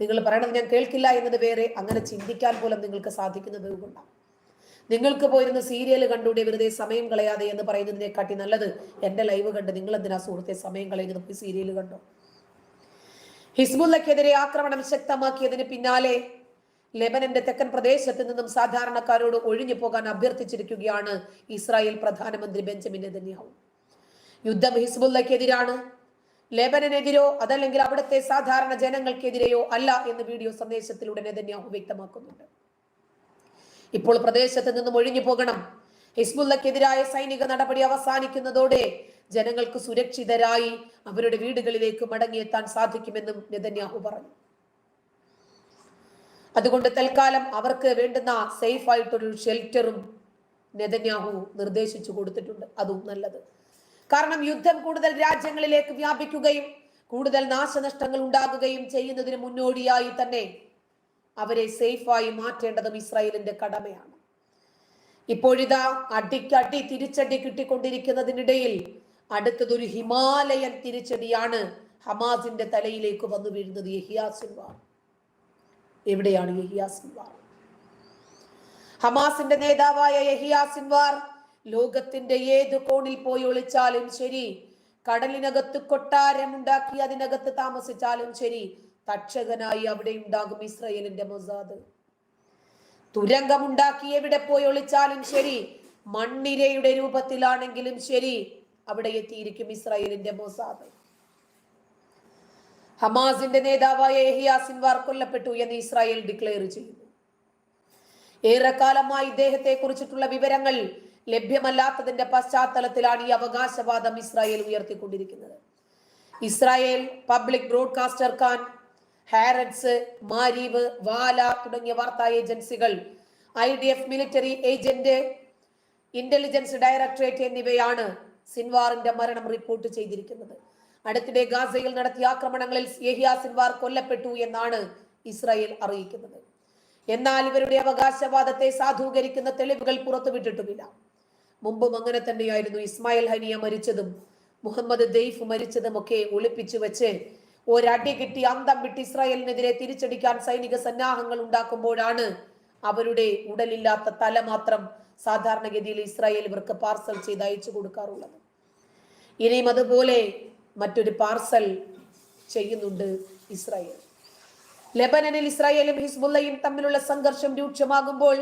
S1: നിങ്ങൾ പറയണത് ഞാൻ കേൾക്കില്ല എന്നത് വേറെ അങ്ങനെ ചിന്തിക്കാൻ പോലും നിങ്ങൾക്ക് സാധിക്കുന്നത് കൊണ്ടാണ്. നിങ്ങൾക്ക് പോയിരുന്ന സീരിയൽ കണ്ടുകൂടെ വെറുതെ സമയം കളയാതെ എന്ന് പറയുന്നതിനെക്കാട്ടി നല്ലത് എന്റെ ലൈവ് കണ്ട് നിങ്ങൾ എന്തിനാ സുഹൃത്തെ സമയം കളയുന്നത്? പോയി സീരിയൽ കണ്ടോ? ഹിസ്ബുല്ലക്കെതിരെ ആക്രമണം ശക്തമാക്കിയതിന് പിന്നാലെ ലെബനന്റെ തെക്കൻ പ്രദേശത്ത് നിന്നും സാധാരണക്കാരോട് ഒഴിഞ്ഞു പോകാൻ അഭ്യർത്ഥിച്ചിരിക്കുകയാണ് ഇസ്രായേൽ പ്രധാനമന്ത്രി ബെഞ്ചമിൻ നെതന്യാഹു. യുദ്ധം ഹിസ്ബുല്ലക്കെതിരാണ് ലെബനനെതിരോ അതല്ലെങ്കിൽ അവിടുത്തെ സാധാരണ ജനങ്ങൾക്കെതിരെയോ അല്ല എന്ന് വീഡിയോ സന്ദേശത്തിലൂടെ നെതന്യാഹു വ്യക്തമാക്കുന്നുണ്ട്. ഇപ്പോൾ പ്രദേശത്ത് നിന്നും ഒഴിഞ്ഞു പോകണം. ഹിസ്ബുല്ലക്കെതിരായ സൈനിക നടപടി അവസാനിക്കുന്നതോടെ ജനങ്ങൾക്ക് സുരക്ഷിതരായി അവരുടെ വീടുകളിലേക്ക് മടങ്ങിയെത്താൻ സാധിക്കുമെന്നും നെതന്യാഹു പറഞ്ഞു. അതുകൊണ്ട് തൽക്കാലം അവർക്ക് വേണ്ടുന്ന സേഫ് ആയിട്ടൊരു ഷെൽറ്ററും നെതന്യാഹു നിർദ്ദേശിച്ചു കൊടുത്തിട്ടുണ്ട്. അതും നല്ലത്. കാരണം യുദ്ധം കൂടുതൽ രാജ്യങ്ങളിലേക്ക് വ്യാപിക്കുകയും കൂടുതൽ നാശനഷ്ടങ്ങൾ ഉണ്ടാകുകയും ചെയ്യുന്നതിന് മുന്നോടിയായി തന്നെ അവരെ സേഫായി മാറ്റേണ്ടതും ഇസ്രായേലിന്റെ കടമയാണ്. ഇപ്പോഴിതാ അടിക്കടി തിരിച്ചടി കിട്ടിക്കൊണ്ടിരിക്കുന്നതിനിടയിൽ അടുത്തതൊരു ഹിമാലയൻ തിരിച്ചടിയാണ് ഹമാസിന്റെ തലയിലേക്ക് വന്നു വീഴുന്നത് യഹിയാ സിൻവാർ എവിടെയാണ് യഹിയാ സിൻവാർ ഹമാസിന്റെ നേതാവായ യഹിയാ സിൻവാർ ലോകത്തിന്റെ ഏത് കോണിൽ പോയി ഒളിച്ചാലും ശരി കടലിനകത്ത് കൊട്ടാരമുണ്ടാക്കി അതിനകത്ത് താമസിച്ചാലും ശരി തക്ഷകനായി അവിടെ ഉണ്ടാകും ഇസ്രയേലിന്റെ മൊസാദ്. തുരങ്കമുണ്ടാക്കി എവിടെ പോയി ഒളിച്ചാലും ശരി മണ്ണിരയുടെ രൂപത്തിലാണെങ്കിലും ശരി അവിടെ എത്തിയിരിക്കും ഇസ്രായേലിന്റെ മൊസാദ്. ഹമാസിന്റെ നേതാവായ എഹിയാ സിൻവാർ കൊല്ലപ്പെട്ടു എന്ന് ഇസ്രായേൽ ഡിക്ലെയർ ചെയ്യുന്നു. ഏറെക്കാലമായി ഇദ്ദേഹത്തെ കുറിച്ചിട്ടുള്ള വിവരങ്ങൾ ലഭ്യമല്ലാത്തതിന്റെ പശ്ചാത്തലത്തിലാണ് ഈ അവകാശവാദം Israel ഉയർത്തിക്കൊണ്ടിരിക്കുന്നത്. Israel public broadcaster Kan Haaretz Maariv Walla തുടങ്ങിയ വാർത്താ ഏജൻസികൾ I D F military agent intelligence directorate എന്നിവയാണ് സിൻവാറിന്റെ മരണം റിപ്പോർട്ട് ചെയ്തിരിക്കുന്നത്. അടുത്തിടെ ഗാസയിൽ നടത്തിയ ആക്രമണങ്ങളിൽ യഹിയ സിൻവാർ കൊല്ലപ്പെട്ടു എന്നാണ് ഇസ്രായേൽ അറിയിക്കുന്നത്. എന്നാൽ ഇവരുടെ അവകാശവാദത്തെ സാധൂകരിക്കുന്ന തെളിവുകൾ പുറത്തുവിട്ടിട്ടുമില്ല. മുമ്പും അങ്ങനെ തന്നെയായിരുന്നു ഇസ്മായിൽ ഹനിയ മരിച്ചതും മുഹമ്മദ് ദെയ്ഫ് മരിച്ചതും ഒക്കെ ഒളിപ്പിച്ചു വെച്ച് ഒരടി കിട്ടി അന്തം വിട്ട് ഇസ്രായേലിനെതിരെ തിരിച്ചടിക്കാൻ സൈനിക സന്നാഹങ്ങൾ ഉണ്ടാക്കുമ്പോഴാണ് അവരുടെ ഉടലില്ലാത്ത തല മാത്രം സാധാരണഗതിയിൽ ഇസ്രായേൽ ഇവർക്ക് പാർസൽ ചെയ്ത് അയച്ചു കൊടുക്കാറുള്ളത്. ഇനിയും അതുപോലെ മറ്റൊരു പാർസൽ ചെയ്യുന്നുണ്ട് ഇസ്രായേൽ. ലെബനനിൽ ഇസ്രായേലും ഹിസ്ബുള്ളയും തമ്മിലുള്ള സംഘർഷം രൂക്ഷമാകുമ്പോൾ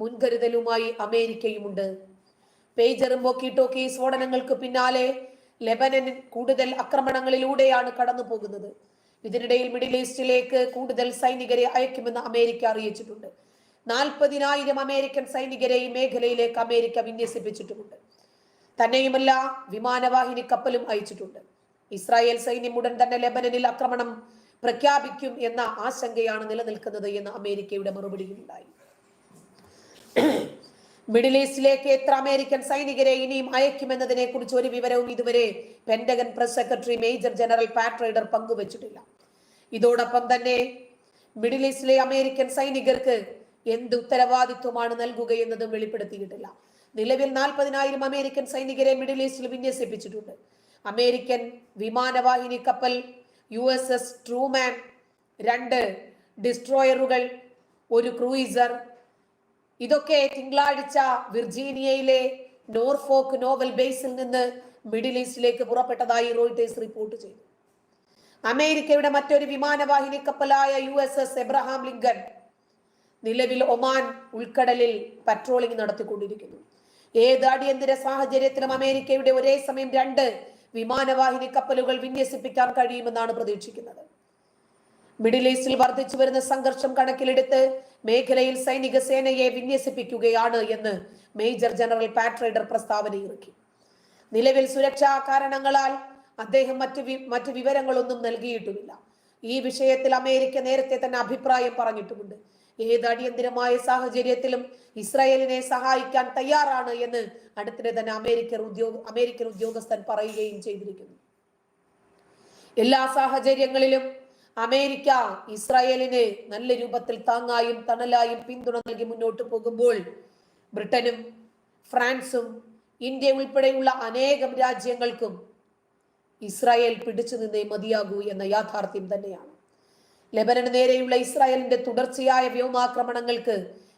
S1: മുൻകരുതലുമായി അമേരിക്കയുമുണ്ട്. പേജറും വോക്കി സ്ഫോടനങ്ങൾക്ക് പിന്നാലെ ലെബനനിൽ കൂടുതൽ ആക്രമണങ്ങളിലൂടെയാണ് കടന്നു പോകുന്നത് ഇതിനിടയിൽ മിഡിൽ ഈസ്റ്റിലേക്ക് കൂടുതൽ സൈനികരെ അയക്കുമെന്ന് അമേരിക്ക അറിയിച്ചിട്ടുണ്ട്. നാൽപ്പതിനായിരം അമേരിക്കൻ സൈനികരെ ഈ മേഖലയിലേക്ക് അമേരിക്ക വിന്യസിപ്പിച്ചിട്ടുമുണ്ട്. തന്നെയുമല്ല വിമാനവാഹിനി കപ്പലും അയച്ചിട്ടുണ്ട്. ഇസ്രായേൽ സൈന്യം ഉടൻ തന്നെ ലെബനനിൽ ആക്രമണം പ്രഖ്യാപിക്കും എന്ന ആശങ്കയാണ് നിലനിൽക്കുന്നത് എന്ന് അമേരിക്കയുടെ മറുപടിയും ഉണ്ടായി. മിഡിൽ ഈസ്റ്റിലേക്ക് എത്ര അമേരിക്കൻ സൈനികരെ ഇനിയും അയക്കുമെന്നതിനെ കുറിച്ച് ഒരു വിവരവും ഇതുവരെ Pentagon press secretary major general Pat Ryder പങ്കുവച്ചിട്ടില്ല. ഇതോടൊപ്പം തന്നെ മിഡിൽ ഈസ്റ്റിലെ അമേരിക്കൻ സൈനികർക്ക് എന്ത് ഉത്തരവാദിത്വമാണ് നൽകുകയെന്നതും വെളിപ്പെടുത്തിയിട്ടില്ല. നിലവിൽ നാൽപ്പതിനായിരം അമേരിക്കൻ സൈനികരെ മിഡിൽ ഈസ്റ്റിൽ വിന്യസിപ്പിച്ചിട്ടുണ്ട്. അമേരിക്കൻ വിമാനവാഹിനി കപ്പൽ യു എസ് എസ് ട്രൂമാൻ രണ്ട് ഡിസ്ട്രോയറുകൾ ഒരു ക്രൂയിസർ. ഇതൊക്കെ തിങ്കളാഴ്ച വിർജീനിയയിലെ നോർഫോക്ക് നോവൽ ബേസിൽ നിന്ന് മിഡിൽ ഈസ്റ്റിലേക്ക് പുറപ്പെട്ടതായി റോയിട്ടേഴ്സ് റിപ്പോർട്ട് ചെയ്തു. അമേരിക്കയുടെ മറ്റൊരു വിമാനവാഹിനി കപ്പലായ U S S Abraham Lincoln നിലവിൽ ഒമാൻ ഉൾക്കടലിൽ പട്രോളിംഗ് നടത്തിക്കൊണ്ടിരിക്കുന്നു. ഏത് അടിയന്തര സാഹചര്യത്തിലും അമേരിക്കയുടെ ഒരേ സമയം രണ്ട് വിമാനവാഹിനി കപ്പലുകൾ വിന്യസിപ്പിക്കാൻ കഴിയുമെന്നാണ് പ്രതീക്ഷിക്കുന്നത്. മിഡിൽ ഈസ്റ്റിൽ വർദ്ധിച്ചു വരുന്ന സംഘർഷം കണക്കിലെടുത്ത് മേഖലയിൽ സൈനിക സേനയെ വിന്യസിപ്പിക്കുകയാണ് എന്ന് മേജർ ജനറൽ പാട്രൈഡർ പ്രസ്താവന ഇറക്കി നിലവിൽ സുരക്ഷാ കാരണങ്ങളാൽ അദ്ദേഹം മറ്റ് മറ്റു വിവരങ്ങളൊന്നും നൽകിയിട്ടുമില്ല. ഈ വിഷയത്തിൽ അമേരിക്ക നേരത്തെ തന്നെ അഭിപ്രായം പറഞ്ഞിട്ടുമുണ്ട്. ഏത് അടിയന്തിരമായ സാഹചര്യത്തിലും ഇസ്രായേലിനെ സഹായിക്കാൻ തയ്യാറാണ് എന്ന് അടുത്തിടെ തന്നെ അമേരിക്കൻ ഉദ്യോഗ അമേരിക്കൻ ഉദ്യോഗസ്ഥൻ പറയുകയും ചെയ്തിരിക്കുന്നു. എല്ലാ സാഹചര്യങ്ങളിലും അമേരിക്ക ഇസ്രായേലിനെ നല്ല രൂപത്തിൽ താങ്ങായും തണലായും പിന്തുണ നൽകി മുന്നോട്ട് പോകുമ്പോൾ ബ്രിട്ടനും ഫ്രാൻസും ഇന്ത്യ ഉൾപ്പെടെയുള്ള അനേകം രാജ്യങ്ങൾക്കും ഇസ്രായേൽ പിടിച്ചു നിന്നേ മതിയാകൂ എന്ന യാഥാർത്ഥ്യം തന്നെയാണ്. ലെബനന് നേരെയുള്ള ഇസ്രായേലിന്റെ തുടർച്ചയായ വ്യോമാക്രമണങ്ങൾക്ക്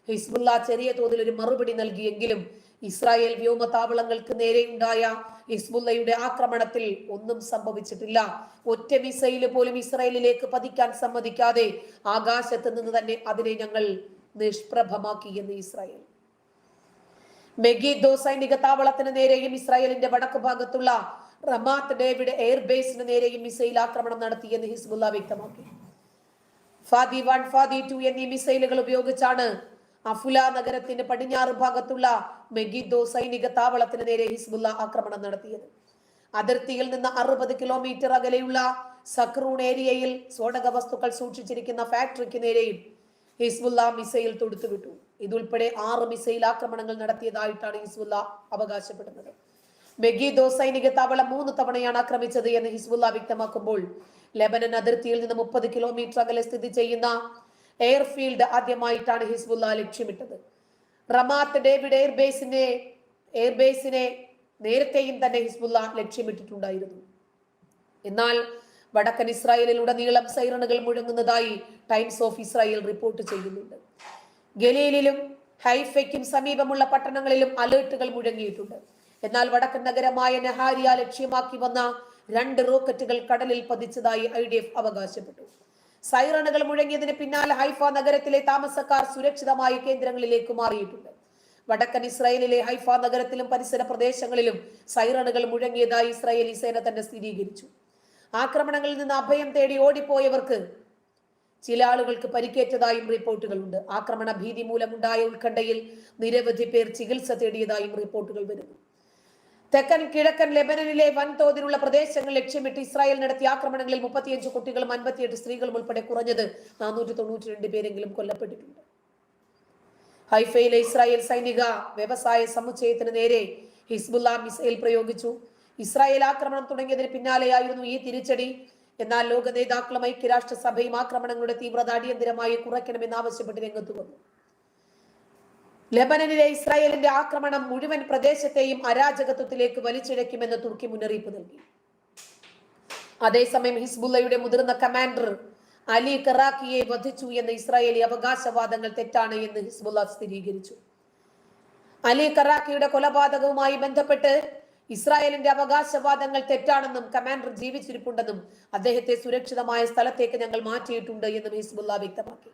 S1: ഹിസ്ബുല്ല ചെറിയ തോതിൽ ഒരു മറുപടി നൽകിയെങ്കിലും ഇസ്രായേൽ വ്യോമതാവളങ്ങൾക്ക് നേരെയുണ്ടായ ഹിസ്ബുല്ലയുടെ ആക്രമണത്തിൽ ഒന്നും സംഭവിച്ചിട്ടില്ല. ഒറ്റ മിസൈൽ പോലും ഇസ്രായേലിലേക്ക് പതിക്കാൻ സമ്മതിക്കാതെ ആകാശത്ത് നിന്ന് തന്നെ അതിനെ ഞങ്ങൾ നിഷ്പ്രഭമാക്കി എന്ന് ഇസ്രായേൽ. മെഗിദോ സൈനിക താവളത്തിന് നേരെയും ഇസ്രായേലിന്റെ വടക്ക് ഭാഗത്തുള്ള റമാത്ത് ഡേവിഡ് എയർബേസിന് നേരെയും മിസൈൽ ആക്രമണം നടത്തിയെന്ന് ഹിസ്ബുല്ല വ്യക്തമാക്കി. ഫാദി വൺ ഫാദി ടു എന്നീ മിസൈലുകൾ ഉപയോഗിച്ചാണ് അഫുല നഗരത്തിന്റെ പടിഞ്ഞാറ് ഭാഗത്തുള്ള മെഗിദോ സൈനിക താവളത്തിന് നേരെ ഹിസ്ബുല്ല ആക്രമണം നടത്തിയത്. അതിർത്തിയിൽ നിന്ന് അറുപത് കിലോമീറ്റർ അകലെയുള്ള സക്രൂൺ ഏരിയയിൽ സ്ഫോടക വസ്തുക്കൾ സൂക്ഷിച്ചിരിക്കുന്ന ഫാക്ടറിക്ക് നേരെയും ഹിസ്ബുല്ല മിസൈൽ തൊടുത്തുവിട്ടു. ഇതുൾപ്പെടെ ആറ് മിസൈൽ ആക്രമണങ്ങൾ നടത്തിയതായിട്ടാണ് ഹിസ്ബുല്ല അവകാശപ്പെടുന്നത്. മെഗീദോ സൈനിക താവളം മൂന്ന് തവണയാണ് ആക്രമിച്ചത് എന്ന് ഹിസ്ബുല്ല വ്യക്തമാക്കുമ്പോൾ ലെബനൻ അതിർത്തിയിൽ നിന്ന് മുപ്പത് കിലോമീറ്റർ അകലെ സ്ഥിതി ചെയ്യുന്ന എയർഫീൽഡ് ആദ്യമായിട്ടാണ് ഹിസ്ബുല്ല ലക്ഷ്യമിട്ടത്. റമാത്ത് ഡേവിഡ് എയർബേസിനെ എയർബേസിനെ നേരത്തെയും തന്നെ ഹിസ്ബുല്ല ലക്ഷ്യമിട്ടിട്ടുണ്ടായിരുന്നു. എന്നാൽ വടക്കൻ ഇസ്രായേലിൽ ഉടനീളം സൈറണുകൾ മുഴങ്ങുന്നതായി ടൈംസ് ഓഫ് ഇസ്രായേൽ റിപ്പോർട്ട് ചെയ്യുന്നുണ്ട്. ഗലീലിലും ഹൈഫയ്ക്കും സമീപമുള്ള പട്ടണങ്ങളിലും അലേർട്ടുകൾ മുഴങ്ങിയിട്ടുണ്ട്. എന്നാൽ വടക്കൻ നഗരമായ നെഹാരിയ ലക്ഷ്യമാക്കി വന്ന രണ്ട് റോക്കറ്റുകൾ കടലിൽ പതിച്ചതായി ഐ ഡി എഫ് അവകാശപ്പെട്ടു. സൈറണുകൾ മുഴങ്ങിയതിന് പിന്നാലെ ഹൈഫ നഗരത്തിലെ താമസക്കാർ സുരക്ഷിതമായ കേന്ദ്രങ്ങളിലേക്ക് മാറിയിട്ടുണ്ട്. വടക്കൻ ഇസ്രായേലിലെ ഹൈഫ നഗരത്തിലും പരിസര പ്രദേശങ്ങളിലും സൈറണുകൾ മുഴങ്ങിയതായി ഇസ്രായേലി സേന തന്നെ സ്ഥിരീകരിച്ചു. ആക്രമണങ്ങളിൽ നിന്ന് അഭയം തേടി ഓടിപ്പോയവർക്ക് ചില ആളുകൾക്ക് പരിക്കേറ്റതായും റിപ്പോർട്ടുകളുണ്ട്. ആക്രമണ ഭീതി മൂലമുണ്ടായ ഉത്കണ്ഠയിൽ നിരവധി പേർ ചികിത്സ തേടിയതായും റിപ്പോർട്ടുകൾ വരുന്നു. തെക്കൻ കിഴക്കൻ ലെബനനിലെ വൻതോതിലുള്ള പ്രദേശങ്ങൾ ലക്ഷ്യമിട്ട് ഇസ്രായേൽ നടത്തിയ ആക്രമണങ്ങളിൽ മുപ്പത്തിയഞ്ച് കുട്ടികളും അൻപത്തിയെട്ട് സ്ത്രീകളും ഉൾപ്പെടെ കുറഞ്ഞത് നാനൂറ്റി തൊണ്ണൂറ്റി രണ്ട് പേരെങ്കിലും കൊല്ലപ്പെട്ടിട്ടുണ്ട്. ഹൈഫയിലെ ഇസ്രായേൽ സൈനിക വ്യവസായ സമുച്ചയത്തിന് നേരെ ഹിസ്ബുല്ല മിസൈൽ പ്രയോഗിച്ചു. ഇസ്രായേൽ ആക്രമണം തുടങ്ങിയതിന് പിന്നാലെയായിരുന്നു ഈ തിരിച്ചടി. എന്നാൽ ലോക നേതാക്കളും ഐക്യരാഷ്ട്രസഭയും ആക്രമണങ്ങളുടെ തീവ്രത അടിയന്തരമായി കുറയ്ക്കണമെന്ന് ആവശ്യപ്പെട്ട് രംഗത്ത് വന്നു. ലെബനനിലെ ഇസ്രായേലിന്റെ ആക്രമണം മുഴുവൻ പ്രദേശത്തെയും അരാജകത്വത്തിലേക്ക് വലിച്ചിഴയ്ക്കുമെന്ന് തുർക്കി മുന്നറിയിപ്പ് നൽകി. അതേസമയം ഹിസ്ബുല്ലയുടെ മുതിർന്ന കമാൻഡർ അലി കറാക്കിയെ വധിച്ചു എന്ന ഇസ്രായേലി അവകാശവാദങ്ങൾ തെറ്റാണ് എന്ന് ഹിസ്ബുല്ല സ്ഥിരീകരിച്ചു. അലി കറാക്കിയുടെ കൊലപാതകവുമായി ബന്ധപ്പെട്ട് ഇസ്രായേലിന്റെ അവകാശവാദങ്ങൾ തെറ്റാണെന്നും കമാൻഡർ ജീവിച്ചിരിപ്പുണ്ടെന്നും അദ്ദേഹത്തെ സുരക്ഷിതമായ സ്ഥലത്തേക്ക് ഞങ്ങൾ മാറ്റിയിട്ടുണ്ട് എന്നും ഹിസ്ബുല്ല വ്യക്തമാക്കി.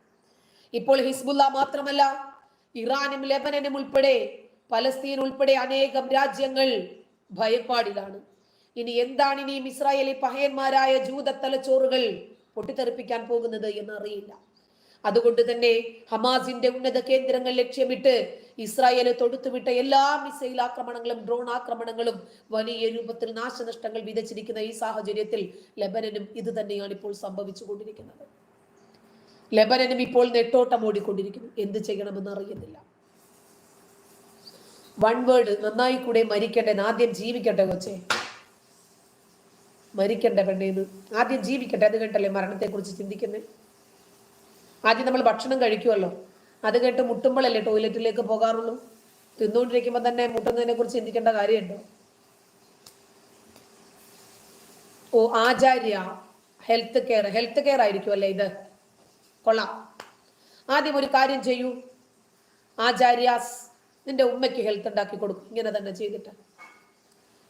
S1: ഇപ്പോൾ ഹിസ്ബുല്ല മാത്രമല്ല ഇറാനും ലെബനനും ഉൾപ്പെടെ പലസ്തീൻ ഉൾപ്പെടെ അനേകം രാജ്യങ്ങൾ ഭയപ്പാടിലാണ്. ഇനി എന്താണ് ഇനി ഇസ്രായേലി പഹയന്മാരായ ജൂത തലച്ചോറുകൾ പൊട്ടിത്തെറിപ്പിക്കാൻ പോകുന്നത് എന്ന് അറിയില്ല അതുകൊണ്ട് തന്നെ ഹമാസിന്റെ ഉന്നത കേന്ദ്രങ്ങൾ ലക്ഷ്യമിട്ട് ഇസ്രായേൽ തൊടുത്തുവിട്ട എല്ലാ മിസൈൽ ആക്രമണങ്ങളും ഡ്രോൺ ആക്രമണങ്ങളും വലിയ രൂപത്തിൽ നാശനഷ്ടങ്ങൾ വിതച്ചിരിക്കുന്ന ഈ സാഹചര്യത്തിൽ ലബനനും ഇത് തന്നെയാണ് ഇപ്പോൾ സംഭവിച്ചുകൊണ്ടിരിക്കുന്നത്. ലെബനനും ഇപ്പോൾ നെട്ടോട്ടം ഓടിക്കൊണ്ടിരിക്കുന്നു. എന്ത് ചെയ്യണമെന്ന് അറിയുന്നില്ല. വൺ വേർഡ് നന്നായി കൂടെ മരിക്കട്ടെ ആദ്യം ജീവിക്കട്ടെ കൊച്ചേ. മരിക്കണ്ട പെണ്ണേന്ന് ആദ്യം ജീവിക്കട്ടെ അത് കേട്ടല്ലേ മരണത്തെ കുറിച്ച് ചിന്തിക്കുന്നത് ആദ്യം നമ്മൾ ഭക്ഷണം കഴിക്കുമല്ലോ അത് കേട്ട് മുട്ടുമ്പോഴല്ലേ ടോയ്ലറ്റിലേക്ക് പോകാറുള്ളൂ? തിന്നുകൊണ്ടിരിക്കുമ്പോൾ തന്നെ മുട്ടുന്നതിനെ കുറിച്ച് ചിന്തിക്കേണ്ട കാര്യമുണ്ടോ? ഓ Acharya health care health care ആയിരിക്കും അല്ലേ ഇത്? കൊള്ളാം. ആദ്യം ഒരു കാര്യം ചെയ്യൂ. ആചാര്യാസ് നിന്റെ ഉമ്മയ്ക്ക് ഹെൽത്ത് ഉണ്ടാക്കി കൊടുക്കും. ഇങ്ങനെ തന്നെ ചെയ്തിട്ട്.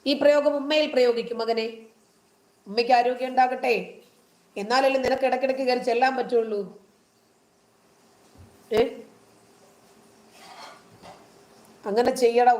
S1: ഈ പ്രയോഗം ഉമ്മയിൽ പ്രയോഗിക്കും മകനെ. ഉമ്മയ്ക്ക് ആരോഗ്യം ഉണ്ടാകട്ടെ. എന്നാലല്ലേ നിനക്ക് ഇടയ്ക്കിടയ്ക്ക് കയറി ചെല്ലാൻ പറ്റുള്ളൂ. ഏ? അങ്ങനെ ചെയ്യടാ